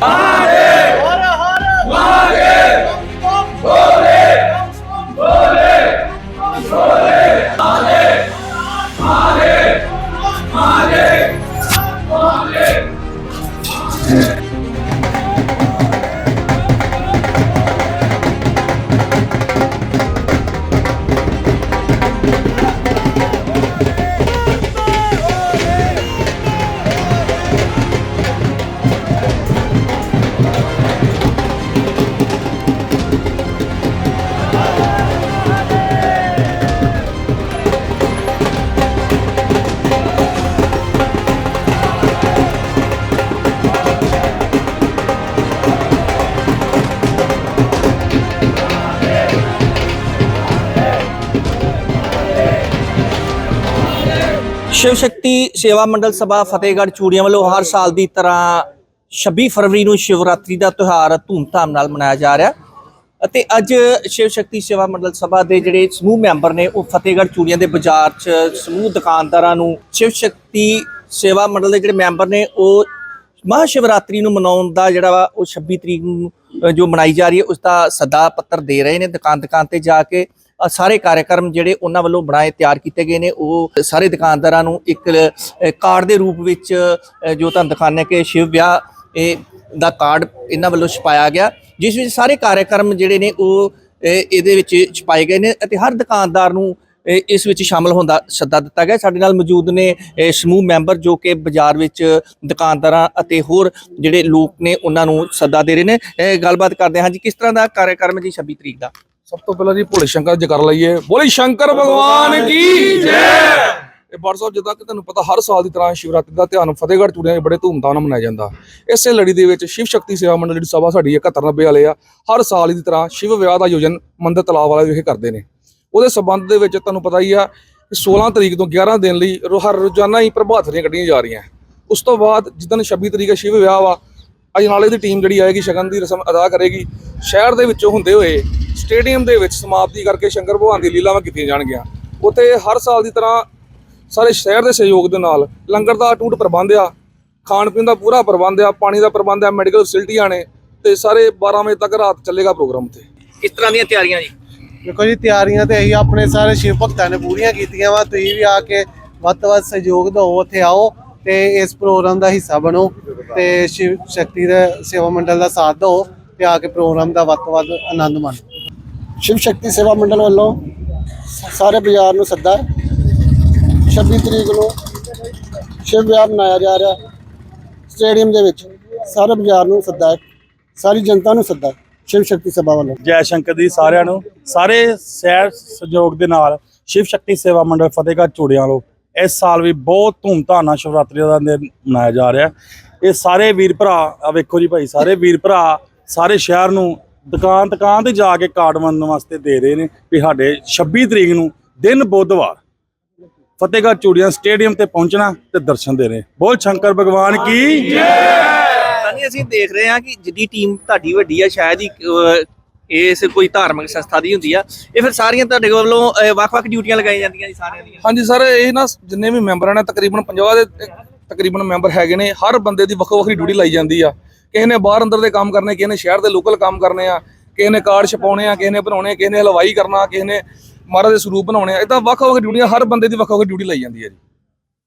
Amen. Shiv Shakti ਸੇਵਾ ਮੰਡਲ ਸਭਾ ਫਤਿਹਗੜ੍ਹ ਚੂੜੀਆਂ ਵੱਲੋਂ ਹਰ ਸਾਲ ਦੀ ਤਰ੍ਹਾਂ 26 ਫਰਵਰੀ ਨੂੰ ਸ਼ਿਵਰਾਤਰੀ ਦਾ ਤਿਉਹਾਰ ਧੂਮਧਾਮ ਨਾਲ ਮਨਾਇਆ ਜਾ ਰਿਹਾ। ਅਤੇ ਅੱਜ ਸ਼ਿਵ ਸ਼ਕਤੀ ਸੇਵਾ ਮੰਡਲ ਸਭਾ ਦੇ ਜਿਹੜੇ ਸਮੂਹ ਮੈਂਬਰ ਨੇ, ਉਹ ਫਤਿਹਗੜ੍ਹ ਚੂੜੀਆਂ ਦੇ ਬਾਜ਼ਾਰ 'ਚ ਸਮੂਹ ਦੁਕਾਨਦਾਰਾਂ ਨੂੰ ਸ਼ਿਵ ਸ਼ਕਤੀ ਸੇਵਾ ਮੰਡਲ ਦੇ ਜਿਹੜੇ ਮੈਂਬਰ ਨੇ, ਉਹ ਮਹਾ ਸ਼ਿਵਰਾਤਰੀ ਨੂੰ ਮਨਾਉਣ ਦਾ ਜਿਹੜਾ ਵਾ, ਉਹ 26 ਤਰੀਕ ਨੂੰ ਜੋ ਮਨਾਈ ਜਾ ਰਹੀ ਹੈ, ਉਸ ਦਾ ਸੱਦਾ ਪੱਤਰ ਦੇ ਰਹੇ ਨੇ ਦੁਕਾਨ ਦੁਕਾਨ ਤੇ ਜਾ ਕੇ। ਸਾਰੇ ਕਾਰਜਕ੍ਰਮ ਜਿਹੜੇ ਉਹਨਾਂ ਵੱਲੋਂ ਬਣਾਏ, ਤਿਆਰ ਕੀਤੇ ਗਏ ਨੇ। ਉਹ ਸਾਰੇ ਦੁਕਾਨਦਾਰਾਂ ਨੂੰ ਇੱਕ ਕਾਰਡ ਦੇ ਰੂਪ ਵਿੱਚ ਜੋ ਤੁਹਾਨੂੰ ਦਿਖਾਣੇ ਕਿ ਸ਼ਿਵ ਵਿਆਹ, ਇਹ ਦਾ ਕਾਰਡ ਇਹਨਾਂ ਵੱਲੋਂ ਛਪਾਇਆ ਗਿਆ। ਜਿਸ ਵਿੱਚ ਸਾਰੇ ਕਾਰਜਕ੍ਰਮ ਜਿਹੜੇ ਨੇ ਉਹ ਇਹਦੇ ਵਿੱਚ ਛਪਾਏ ਗਏ ਨੇ ਅਤੇ ਹਰ ਦੁਕਾਨਦਾਰ ਨੂੰ ਇਸ ਵਿੱਚ ਸ਼ਾਮਲ ਹੋਣ ਦਾ ਸੱਦਾ ਦਿੱਤਾ ਗਿਆ। ਸਾਡੇ ਨਾਲ ਮੌਜੂਦ ਨੇ ਸਮੂਹ ਮੈਂਬਰ ਜੋ ਕਿ ਬਾਜ਼ਾਰ ਵਿੱਚ ਦੁਕਾਨਦਾਰਾਂ ਅਤੇ ਹੋਰ ਜਿਹੜੇ ਲੋਕ ਨੇ, ਉਹਨਾਂ ਨੂੰ ਸੱਦਾ ਦੇ ਰਹੇ ਨੇ। ਗੱਲਬਾਤ ਕਰਦੇ ਹਾਂ ਜੀ, ਕਿਸ ਤਰ੍ਹਾਂ ਦਾ ਕਾਰਜਕ੍ਰਮ ਹੈ ਜੀ 26 ਤਰੀਕ ਦਾ? ਸਭ ਤੋਂ ਪਹਿਲਾਂ ਜੀ ਭੋਲੇ ਸ਼ੰਕਰ ਜੀ ਕਰ ਲਈਏ। ਬੋਲੇ ਸ਼ੰਕਰ ਭਗਵਾਨ ਕੀ ਜੈ। ਇਹ ਬਾਰ ਸਾਹਿਬ, ਜਿੱਦਾਂ ਕਿ ਤੁਹਾਨੂੰ ਪਤਾ, ਹਰ ਸਾਲ ਦੀ ਤਰ੍ਹਾਂ ਸ਼ਿਵਰਾਤਰੀ ਦਾ ਧਿਆਨ ਫਤਿਹਗੜ੍ਹ ਚੂੜੀਆਂ 'ਚ ਬੜੇ ਧੂਮਧਾਮ ਨਾਲ ਮਨਾਇਆ ਜਾਂਦਾ। ਇਸੇ ਲੜੀ ਦੇ ਵਿੱਚ ਸ਼ਿਵ ਸ਼ਕਤੀ ਸੇਵਾ ਮੰਡਲ, ਜਿਹੜੀ ਸਭਾ ਸਾਡੀ 7190 ਵਾਲੇ ਆ, ਹਰ ਸਾਲ ਦੀ ਤਰ੍ਹਾਂ ਸ਼ਿਵ ਵਿਆਹ ਦਾ ਆਯੋਜਨ ਮੰਦਰ ਤਲਾਬ ਵਾਲੇ ਵਿਖੇ ਕਰਦੇ ਨੇ। ਉਹਦੇ ਸਬੰਧ ਦੇ ਵਿੱਚ ਤੁਹਾਨੂੰ ਪਤਾ ਹੀ ਆ ਕਿ 16 ਤਰੀਕ ਤੋਂ 11 ਦਿਨ ਲਈ ਰੋ- ਹਰ ਰੋਜ਼ਾਨਾ ਹੀ ਪ੍ਰਭਾਤ ਫੇਰੀਆਂ ਕੱਢੀਆਂ ਜਾ ਰਹੀਆਂ। ਉਸ ਤੋਂ ਬਾਅਦ ਜਿੱਦਣ 26 ਤਰੀਕ ਸ਼ਿਵ ਵਿਆਹ ਵਾ ਅਜਨਾਲੇ ਦੀ ਟੀਮ ਜਿਹੜੀ ਆਏਗੀ, ਸ਼ਗਨ ਦੀ ਰਸਮ ਅਦਾ ਕਰੇਗੀ। ਸ਼ਹਿਰ ਦੇ ਵਿੱਚੋਂ ਹੁੰਦੇ ਹੋਏ ਸਟੇਡੀਅਮ ਦੇ ਵਿੱਚ ਸਮਾਪਤੀ ਕਰਕੇ ਸ਼ੰਕਰ ਭਗਵਾਨ ਦੀ ਲੀਲਾਵਾਂ ਕੀਤੀਆਂ ਜਾਣਗੀਆਂ। ਉੱਥੇ ਹਰ ਸਾਲ ਦੀ ਤਰ੍ਹਾਂ ਸਾਰੇ ਸ਼ਹਿਰ ਦੇ ਸਹਿਯੋਗ ਦੇ ਨਾਲ ਲੰਗਰ ਦਾ ਅਟੂਟ ਪ੍ਰਬੰਧ ਆ ਖਾਣ ਪੀਣ ਦਾ ਪੂਰਾ ਪ੍ਰਬੰਧ ਆ ਪਾਣੀ ਦਾ ਪ੍ਰਬੰਧ ਆ ਮੈਡੀਕਲ ਫੈਸਿਲਿਟੀਆਂ ਨੇ ਤੇ ਸਾਰੇ 12 ਵਜੇ ਤੱਕ ਰਾਤ ਚੱਲੇਗਾ ਪ੍ਰੋਗਰਾਮ ਉੱਥੇ। ਕਿਸ ਤਰ੍ਹਾਂ ਦੀਆਂ ਤਿਆਰੀਆਂ ਜੀ? ਦੇਖੋ ਜੀ ਤਿਆਰੀਆਂ ਤੇ ਅਸੀਂ ਆਪਣੇ ਸਾਰੇ ਸ਼ਿਵ ਭਗਤਾਂ ਨੇ ਪੂਰੀਆਂ ਕੀਤੀਆਂ ਵਾ। ਤੁਸੀਂ ਵੀ ਆ ਕੇ ਵੱਧ ਤੋਂ ਵੱਧ ਸਹਿਯੋਗ ਦਿਓ ਉੱਥੇ ਆਓ ਤੇ ਇਸ ਪ੍ਰੋਗਰਾਮ ਦਾ ਹਿੱਸਾ ਬਣੋ ਤੇ ਸ਼ਿਵ ਸ਼ਕਤੀ ਦੇ ਸੇਵਾ ਮੰਡਲ ਦਾ ਸਾਥ ਦਿਓ ਤੇ ਆ ਕੇ ਪ੍ਰੋਗਰਾਮ ਦਾ ਵੱਧ ਤੋਂ ਵੱਧ ਆਨੰਦ ਮਾਣੋ। ਸ਼ਿਵ ਸ਼ਕਤੀ ਸੇਵਾ ਮੰਡਲ ਵੱਲੋਂ ਸਾਰੇ ਬਾਜ਼ਾਰ ਨੂੰ ਸੱਦਾ ਹੈ। 26 ਤਰੀਕ ਨੂੰ ਸ਼ਿਵ ਵਿਆਹ ਮਨਾਇਆ ਜਾ ਰਿਹਾ। ਸਟੇਡੀਅਮ ਦੇ ਵਿੱਚ ਸਾਰੇ ਬਾਜ਼ਾਰ ਨੂੰ ਸੱਦਾ ਸਾਰੀ ਜਨਤਾ ਨੂੰ ਸੱਦਾ ਸ਼ਿਵ ਸ਼ਕਤੀ ਸੇਵਾ ਵੱਲੋਂ। ਜੈ ਸ਼ੰਕਰ ਦੀ ਸਾਰਿਆਂ ਨੂੰ। ਸਾਰੇ ਸਹਿ ਸਹਿਯੋਗ ਦੇ ਨਾਲ ਸ਼ਿਵ ਸ਼ਕਤੀ ਸੇਵਾ ਮੰਡਲ ਫਤਿਹਗੜ੍ਹ ਚੂੜੀਆਂ ਵੱਲੋਂ ਇਸ ਸਾਲ ਵੀ ਬਹੁਤ ਧੂਮਧਾਮ ਨਾਲ ਸ਼ਿਵਰਾਤਰੀ ਦਾ ਦਿਨ ਮਨਾਇਆ ਜਾ ਰਿਹਾ। ਇਹ ਸਾਰੇ ਵੀਰ ਭਰਾ ਆ ਵੇਖੋ ਜੀ ਭਾਈ, ਸਾਰੇ ਵੀਰ ਭਰਾ ਸਾਰੇ ਸ਼ਹਿਰ ਨੂੰ ਦੁਕਾਨ ਦੁਕਾਨ ਤੇ ਜਾ ਕੇ ਕਾਰਡ ਵੰਡਣ ਵਾਸਤੇ ਦੇ ਰਹੇ ਨੇ ਵੀ ਸਾਡੇ 26 ਤਰੀਕ ਨੂੰ ਦਿਨ ਬੁੱਧਵਾਰ ਫਤਿਹਗੜ੍ਹ ਚੂੜੀਆਂ ਸਟੇਡੀਅਮ ਤੇ ਪਹੁੰਚਣਾ ਤੇ ਦਰਸ਼ਨ ਦੇਣੇ ਬੋਲ ਸ਼ੰਕਰ ਭਗਵਾਨ ਕੀ? ਤਾਂ ਅਸੀਂ ਦੇਖ ਰਹੇ ਹਾਂ ਕਿ ਜਿੱਡੀ ਟੀਮ ਤੁਹਾਡੀ ਵੱਡੀ ਆ ਸ਼ਾਇਦ ਹੀ ਇਸ ਕੋਈ ਧਾਰਮਿਕ ਸੰਸਥਾ ਦੀ ਹੁੰਦੀ ਆ। ਇਹ ਫਿਰ ਸਾਰੀਆਂ ਤੁਹਾਡੇ ਵੱਲੋਂ ਵੱਖ-ਵੱਖ ਡਿਊਟੀਆਂ ਲਗਾਈਆਂ ਜਾਂਦੀਆਂ ਜੀ ਸਾਰਿਆਂ ਦੀਆਂ। ਹਾਂਜੀ ਸਰ ਇਹ ਨਾ ਜਿੰਨੇ ਵੀ ਮੈਂਬਰਾਂ ਨੇ ਤਕਰੀਬਨ 50 ਦੇ ਤਕਰੀਬਨ ਮੈਂਬਰ ਹੈਗੇ ਨੇ ਹਰ ਬੰਦੇ ਦੀ ਵੱਖੋ ਵੱਖਰੀ ਡਿਊਟੀ ਲਾਈ ਜਾਂਦੀ ਆ। ਕਿਸੇ ਨੇ ਬਾਹਰ ਅੰਦਰ ਦੇ ਕੰਮ ਕਰਨੇ ਕਿਸੇ ਨੇ ਸ਼ਹਿਰ ਦੇ ਲੋਕਲ ਕੰਮ ਕਰਨੇ ਆ ਕਿਸੇ ਨੇ ਕਾਰਡ ਛਪਾਉਣੇ ਆ ਕਿਸੇ ਨੇ ਬਣਾਉਣੇ ਕਿਸੇ ਨੇ ਹਲਵਾਈ ਕਰਨਾ ਕਿਸੇ ਨੇ ਮਹਾਰਾਜ ਦੇ ਸਰੂਪ ਬਣਾਉਣੇ ਆ ਇਦਾਂ ਵੱਖ ਵੱਖ ਡਿਊਟੀਆਂ ਹਰ ਬੰਦੇ ਦੀ ਵੱਖੋ ਵੱਖਰੀ ਡਿਊਟੀ ਲਾਈ ਜਾਂਦੀ ਹੈ ਜੀ।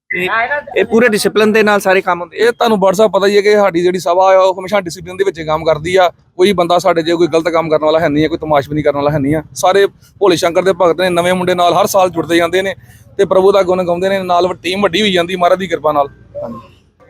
ਇਹ- ਇਹ ਪੂਰੇ ਡਿਸਪਲਿਨ ਦੇ ਨਾਲ ਸਾਰੇ ਕੰਮ ਹੁੰਦੇ ਇਹ ਤੁਹਾਨੂੰ WhatsApp ਪਤਾ ਹੀ ਹੈ ਕਿ ਸਾਡੀ ਜਿਹੜੀ ਸਭਾ ਆ ਉਹ ਹਮੇਸ਼ਾ ਡਿਸਪਲਿਨ ਦੇ ਵਿੱਚ ਹੀ ਕੰਮ ਕਰਦੀ ਆ। ਕੋਈ ਬੰਦਾ ਸਾਡੇ ਜੇ ਕੋਈ ਗਲਤ ਕੰਮ ਕਰਨ ਵਾਲਾ ਹੈ ਨਹੀਂ ਹੈ ਕੋਈ ਤਮਾਸ਼ਬੀਨੀ ਕਰਨ ਵਾਲਾ ਹੈ ਨਹੀਂ ਆ। ਸਾਰੇ ਭੋਲੇ ਸ਼ੰਕਰ ਦੇ ਭਗਤ ਨੇ ਨਵੇਂ ਮੁੰਡੇ ਨਾਲ ਹਰ ਸਾਲ ਜੁੜਦੇ ਜਾਂਦੇ ਨੇ ਤੇ ਪ੍ਰਭੂ ਦਾ ਗੁਣ ਗਾਉਂਦੇ ਨੇ ਨਾਲ ਟੀਮ ਵੱਡੀ ਹੋਈ ਜਾਂਦੀ ਮਹਾਰਾਜ ਦੀ ਕਿਰਪਾ ਨਾਲ। ਹਾਂਜੀ।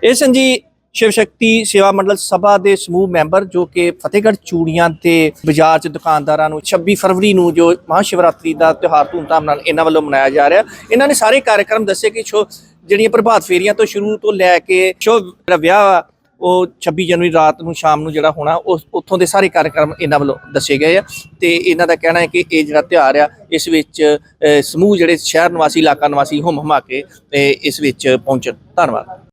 ਇਹ ਸਨ ਜੀ ਸ਼ਿਵ ਸ਼ਕਤੀ ਸੇਵਾ ਮੰਡਲ ਸਭਾ ਦੇ ਸਮੂਹ ਮੈਂਬਰ ਜੋ ਕਿ ਫਤਿਹਗੜ੍ਹ ਚੂੜੀਆਂ ਤੇ ਬਾਜ਼ਾਰ 'ਚ ਦੁਕਾਨਦਾਰਾਂ ਨੂੰ 26 ਫਰਵਰੀ ਨੂੰ ਜੋ ਮਹਾ ਸ਼ਿਵਰਾਤਰੀ ਦਾ ਤਿਉਹਾਰ ਧੂਮਧਾਮ ਨਾਲ ਇਹਨਾਂ ਵੱਲੋਂ ਮਨਾਇਆ ਜਾ ਰਿਹਾ। ਇਹਨਾਂ ਨੇ ਸਾਰੇ ਕਾਰਜਕ੍ਰਮ ਦੱਸੇ ਕਿ ਸ਼ੋ ਜਿਹੜੀਆਂ ਪ੍ਰਭਾਤ ਫੇਰੀਆਂ ਤੋਂ ਸ਼ੁਰੂ ਤੋਂ ਲੈ ਕੇ ਸ਼ੋ ਜਿਹੜਾ ਵਿਆਹ ਆ, ਉਹ 26 ਜਨਵਰੀ ਰਾਤ ਨੂੰ ਸ਼ਾਮ ਨੂੰ ਜਿਹੜਾ ਹੋਣਾ ਉਸ ਉੱਥੋਂ ਦੇ ਸਾਰੇ ਕਾਰਜਕ੍ਰਮ ਇਹਨਾਂ ਵੱਲੋਂ ਦੱਸੇ ਗਏ ਆ ਤੇ ਇਹਨਾਂ ਦਾ ਕਹਿਣਾ ਹੈ ਕਿ ਇਹ ਜਿਹੜਾ ਤਿਉਹਾਰ ਆ ਇਸ ਵਿੱਚ ਸਮੂਹ ਜਿਹੜੇ ਸ਼ਹਿਰ ਨਿਵਾਸੀ ਇਲਾਕਾ ਨਿਵਾਸੀ ਹੁੰਮ ਹਮਾ ਕੇ ਇਸ ਵਿੱਚ ਪਹੁੰਚਣ। ਧੰਨਵਾਦ।